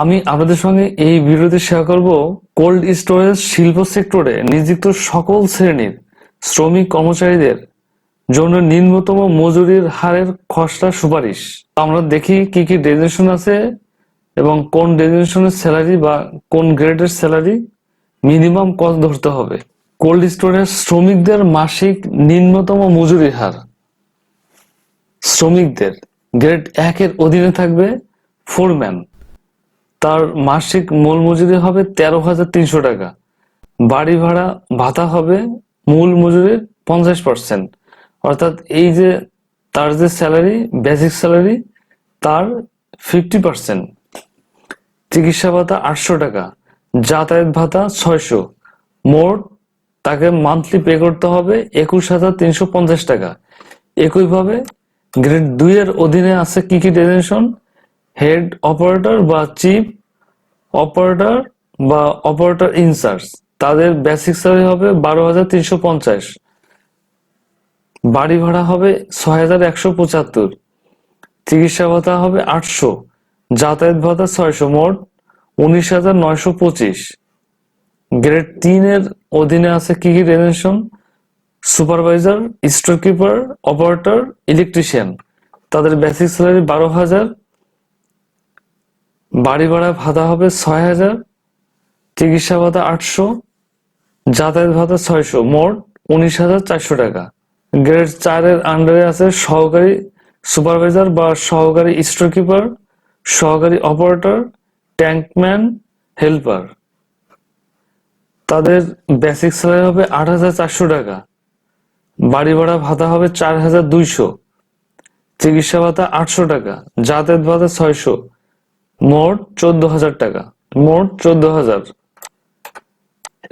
আমি আপনাদের সঙ্গে এই ভিডিওতে শেয়ার করব কোল্ড স্টোরেজ শিল্প সেক্টরে নিযুক্ত সকল শ্রেণির শ্রমিক কর্মচারীদের জন্য নিম্নতম মজুরির হারের খসড়া সুপারিশ। আমরা দেখি কি কি ডেজিনেশন আছে এবং কোন ডেজিনেশনের স্যালারি বা কোন গ্রেডের স্যালারি মিনিমাম কত ধরতে হবে। কোল্ড স্টোরেজ শ্রমিকদের মাসিক নিম্নতম মজুরির হার। শ্রমিকদের গ্রেড একের অধীনে থাকবে ফোরম্যান তার মাসিক মূল মজুরি হবে তেরো হাজার তিনশো টাকা। বাড়ি ভাড়া, ভাতা হবে মূল মজুরির পঞ্চাশ পার্সেন্ট অর্থাৎ এই যে তার যে স্যালারি বেসিক স্যালারি তার ফিফটি পার্সেন্ট চিকিৎসা ভাতা আটশো টাকা, যাতায়াত ভাতা ছয়শো। মোট তাকে মান্থলি পে করতে হবে একুশ হাজার তিনশো পঞ্চাশ টাকা। একইভাবে গ্রেড দুই এর অধীনে আছে কি কি ডেজিনেশন হেড অপারেটর বা চিফ অপারেটর বা অপারেটর ইনচার্জ তাদের বেসিক স্যালারি হবে বারো হাজার তিনশো পঞ্চাশ। বাড়ি ভাড়া হবে ছয় হাজার একশো পঁচাত্তর। চিকিৎসা ভাতা হবে আটশো। যাতায়াত ভাতা ছয়শো মোট উনিশ হাজার নয়শো পঁচিশ। গ্রেড তিনের অধীনে আছে কি কি designation supervisor store keeper operator, electrician. তাদের বেসিক স্যালারি বারো হাজার বাড়ি ভাড়া ভাতা হবে ছয় হাজার, চিকিৎসা ভাতা আটশো, যাতায়াত ভাতা ছয়শো, মোট উনিশ হাজার চারশো টাকা। গ্রেড চারের আন্ডারে আছে সহকারী সুপারভাইজার বা সহকারী স্টোর কিপার সহকারী অপারেটর, ট্যাঙ্কম্যান, হেল্পার। তাদের বেসিক স্যালারি হবে আট হাজার চারশো টাকা। বাড়ি ভাড়া ভাতা হবে চার হাজার দুইশো। চিকিৎসা ভাতা আটশো টাকা, যাতায়াত ভাতা ছয়শো। মোট চোদ্দ হাজার টাকা। মোট চোদ্দ হাজার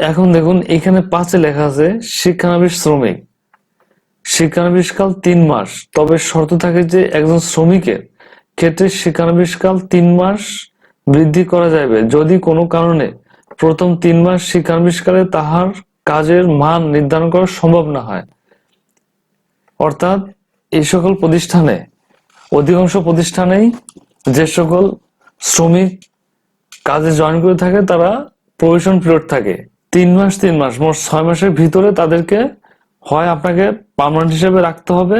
এখন দেখুন, এখানে পাঁচে লেখা আছে, শিক্ষানবিশ শ্রমিক। শিক্ষানবিশকাল তিন মাস। তবে শর্ত থাকে যে একজন শ্রমিকের ক্ষেত্রে শিক্ষানবিশকাল তিন মাস বৃদ্ধি করা যাবে যদি কোনো কারণে প্রথম তিন মাস শিক্ষানবিশকালে তাহার কাজের মান নির্ধারণ করা সম্ভব না হয়। অর্থাৎ এই সকল প্রতিষ্ঠানে, অধিকাংশ প্রতিষ্ঠানেই যে সকল শ্রমিক কাজে জয়েন করে থাকে, তারা প্রভিশন পিরিয়ড থাকে। তিন মাস তিন মাস, মোট ছয় মাসের ভিতরে তাদেরকে হয় আপনাকে পার্মানেন্ট হিসেবে রাখতে হবে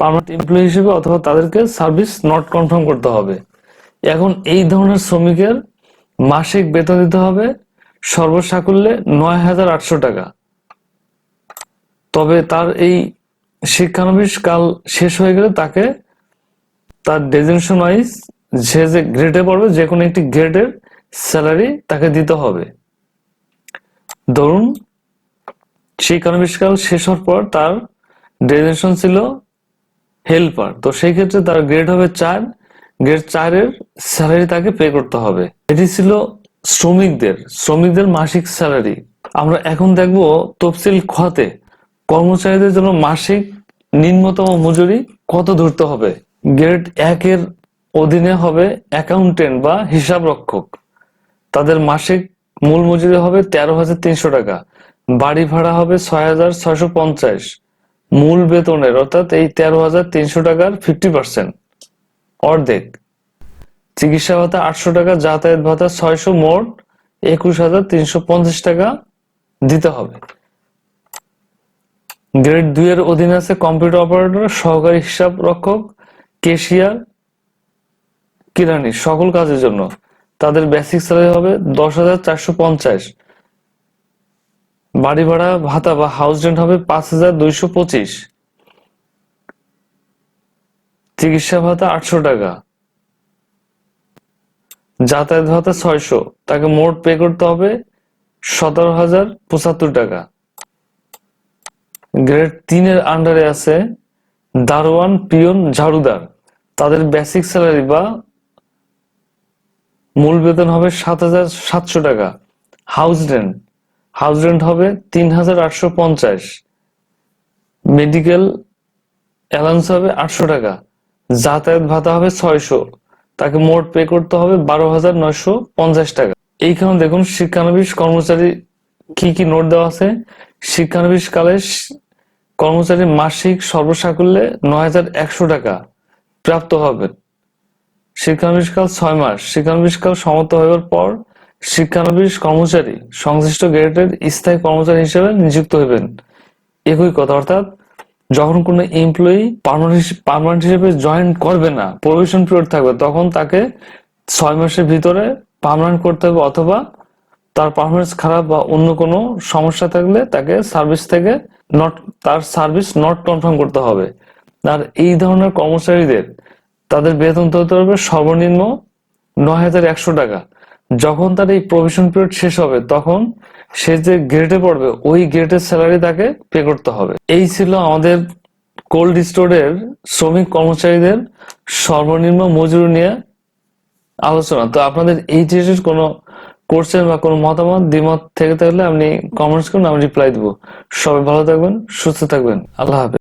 পার্মানেন্ট এমপ্লয়ি হিসেবে অথবা তাদেরকে সার্ভিস নট কনফার্ম করতে হবে। এখন এই ধরনের শ্রমিকের মাসিক বেতন দিতে হবে সর্বসাকুল্যে নয় হাজার আটশো টাকা। তবে তার এই শিক্ষানবিশ কাল শেষ হয়ে গেলে তাকে তার ডেজিনেশন ওয়াইজ সে যে গ্রেডে পড়বে, যে কোনো একটি গ্রেডের স্যালারি তাকে দিতে হবে। ধরুন শিক্ষানবিশ কাল শেষ হওয়ার পর তার ডেজিনেশন ছিল হেল্পার তো সেই ক্ষেত্রে তার গ্রেড হবে চার। গ্রেড চারের স্যালারি তাকে পে করতে হবে। এটি ছিল শ্রমিকদের শ্রমিকদের মাসিক স্যালারি আমরা এখন দেখব তফসিল খতে কর্মচারীদের জন্য মাসিক নিম্নতম মজুরি কত ধরতে হবে। গ্রেড একের অধীনে হবে অ্যাকাউন্টেন্ট বা হিসাব রক্ষক তাদের মাসিক মূল মজুরি হবে তেরো হাজার তিনশো টাকা। বাড়ি ভাড়া হবে ছয় হাজার ছয়শো পঞ্চাশ। মূল বেতনের অর্থাৎ এই তেরো হাজার তিনশো টাকার ফিফটি পার্সেন্ট। অর্ধেক। চিকিৎসা ভাতা আটশো টাকা, যাতায়াত ভাতা ছয়শো মোট একুশ হাজার তিনশো পঞ্চাশ টাকা দিতে হবে। গ্রেড দুই এর অধীনে আছে কম্পিউটার অপারেটর, সহকারী হিসাব রক্ষক কেশিয়ার কিরানি সকল কাজের জন্য। তাদের বেসিক স্যালারি হবে দশ হাজার চারশো পঞ্চাশ। বাড়ি ভাড়া, ভাতা বা হাউস রেন্ট হবে পাঁচ হাজার দুইশো পঁচিশ। চিকিৎসা ভাতা আটশো টাকা। যাতায়াত ভাতা ছয়শো। তাকে মোট পে করতে হবে সতেরো হাজার পঁচাত্তর টাকা। গ্রেড তিনের আন্ডারে আছে দারোয়ান পিয়ন ঝাড়ুদার। তাদের বেসিক স্যালারি বা মূল বেতন হবে সাত হাজার সাতশো টাকা। হাউস রেন্ট হাউস রেন্ট হবে তিন হাজার আটশো পঞ্চাশ। মেডিকেল অ্যালাউন্স হবে আটশো টাকা। যাতায়াত ভাতা হবে ছয়শো। তাকে মোট পে করতে হবে বারো হাজার নয়শো পঞ্চাশ টাকা। এইখানে দেখুন শিক্ষানবিশ কর্মচারী কি কি নোট দেওয়া আছে। শিক্ষানবিশ কালে কর্মচারী মাসিক সর্বসাকুল্যে নয় হাজার একশো টাকা প্রাপ্ত হবেন শিক্ষানবিশকাল ছয় মাস। শিক্ষানবিশকাল সমাপ্ত হওয়ার পর শিক্ষানবিশ কর্মচারী সংশ্লিষ্ট গ্রেডের স্থায়ী কর্মচারী হিসেবে নিযুক্ত হইবেন। একই কথা, অর্থাৎ যখন কোনো এমপ্লয়ি পার্মানেন্ট হিসেবে জয়েন করবে না প্রভিশন পিরিয়ড থাকবে, তখন তাকে ছয় মাসের ভিতরে পার্মানেন্ট করতে হবে অথবা তার পারফরমেন্স খারাপ বা অন্য কোনো সমস্যা থাকলে তাকে সার্ভিস থেকে নট তার সার্ভিস নট কনফার্ম করতে হবে। আর এই ধরনের কর্মচারীদের তাদের বেতন হতে হবে সর্বনিম্ন নয় হাজার একশো টাকা। যখন তার এই প্রভিশন পিরিয়ড শেষ হবে, তখন সে যে গ্রেডে পড়বে, ওই গ্রেডের স্যালারি তাকে পে করতে হবে। এই ছিল আমাদের কোল্ড স্টোরের শ্রমিক কর্মচারীদের সর্বনিম্ন মজুরি নিয়ে আলোচনা। তো আপনাদের এই জিনিসের কোনো কোর্সের বা কোনো মতামত, দ্বিমত থেকে থাকলে আপনি কমেন্টস করুন, আমি রিপ্লাই দেবো। সবাই ভালো থাকবেন, সুস্থ থাকবেন। আল্লাহ হাফেজ।